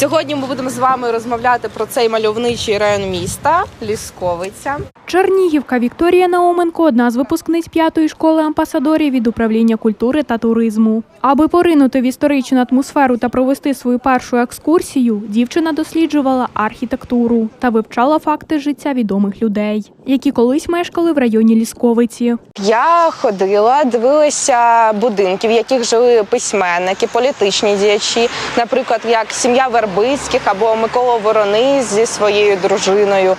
Сьогодні ми будемо з вами розмовляти про цей мальовничий район міста Лісковиця. Чернігівка Вікторія Науменко одна з випускниць п'ятої школи амбасадорів від управління культури та туризму. Аби поринути в історичну атмосферу та провести свою першу екскурсію, дівчина досліджувала архітектуру та вивчала факти життя відомих людей, які колись мешкали в районі Лісковиці. Я ходила, дивилася будинки, в яких жили письменники, політичні діячі, наприклад, як сім'я Вербицьких або Микола Ворони зі своєю дружиною.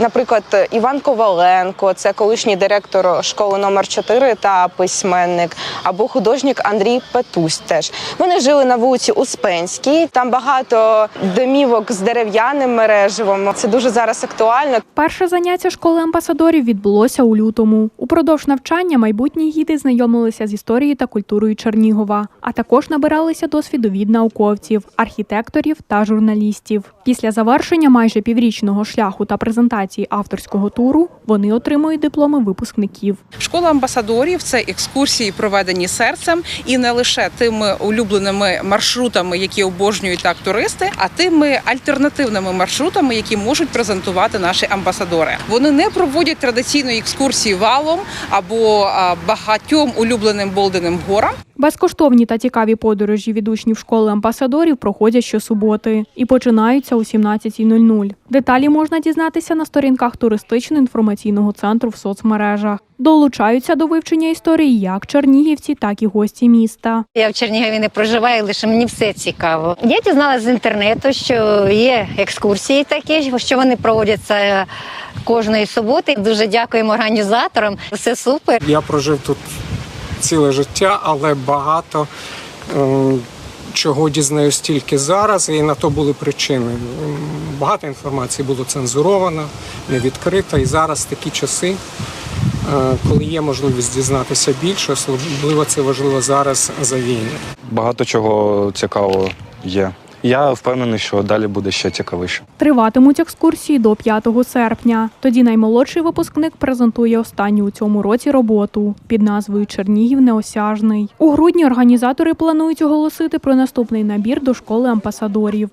Наприклад, Іван Коваленко, це колишній директор школи номер 4 та письменник, або художник Андрій Петусь. Теж вони жили на вулиці Успенській. Там багато домівок з дерев'яним мереживом. Це дуже зараз актуально. Перше заняття школи амбасадорів відбулося у лютому. Упродовж навчання майбутні гіди знайомилися з історією та культурою Чернігова, а також набиралися досвіду від науковців, архітекторів та журналістів. Після завершення майже піврічного шляху та презентації авторського туру вони отримують дипломи випускників. Школа амбасадорів це екскурсії, проведені серцем, і не лише тими улюбленими маршрутами, які обожнюють так туристи, а тими альтернативними маршрутами, які можуть презентувати наші амбасадори. Вони не проводять традиційної екскурсії валом або багатьом улюбленим болденим горам. Безкоштовні та цікаві подорожі від учнів школи амбасадорів проходять щосуботи і починаються о 17.00. Деталі можна дізнатися на сторінках туристично-інформаційного центру в соцмережах. Долучаються до вивчення історії як чернігівці, так і гості міста. Я в Чернігові не проживаю, лише мені все цікаво. Я дізналася з інтернету, що є екскурсії такі, що вони проводяться кожної суботи. Дуже дякуємо організаторам. Все супер. Я прожив тут ціле життя, але багато е, чого дізнаюсь тільки зараз, і на то були причини. Багато інформації було цензуровано, не відкрито. І зараз такі часи, е, коли є можливість дізнатися більше, особливо це важливо зараз за війни. Багато чого цікавого є. Я впевнений, що далі буде ще цікавіше. Триватимуть екскурсії до 5 серпня. Тоді наймолодший випускник презентує останню у цьому році роботу під назвою Чернігів неосяжний. У грудні організатори планують оголосити про наступний набір до школи амбасадорів.